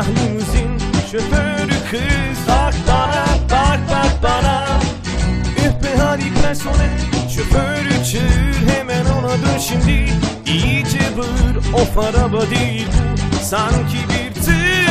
Siyah limuzin şoförü kız. Bak bana bak bak bana. Üh be hadi personel Şoförü çığır. Hemen ona dön şimdi. İyice bağır of araba değil bu. Sanki bir tır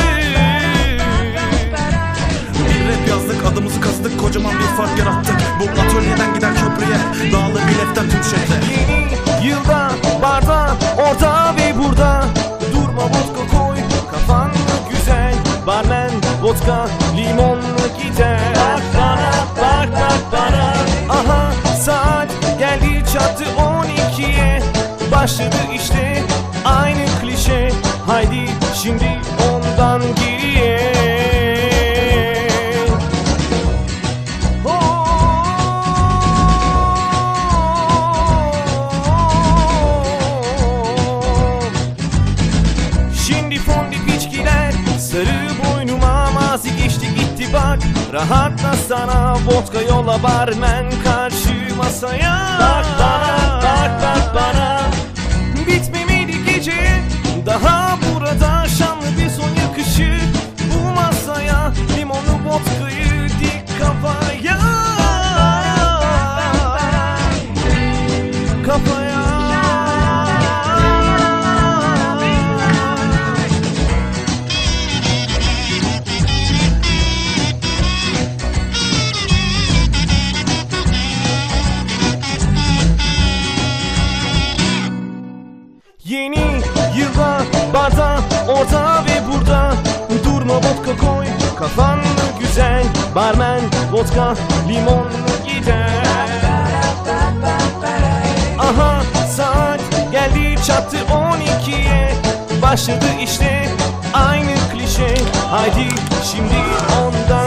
vodka limonlu gider. Bak bana bak bak bana. Aha saat geldi çattı 12'ye Başladı işte aynı klişe. Haydi şimdi ondan geriye. Şimdi fondip içkiler Sarı Rahatla sana vodka yola barmen karşı masaya. Bak bana bak bak bana. Bitmemeli gece Daha burada şanlı Yeni yılda barda orada ve burada. Durma vodka koy kafan güzel. Barmen vodka limonlu gider. Aha saat geldi çattı 12'ye Başladı işte aynı klişe. Haydi şimdi ondan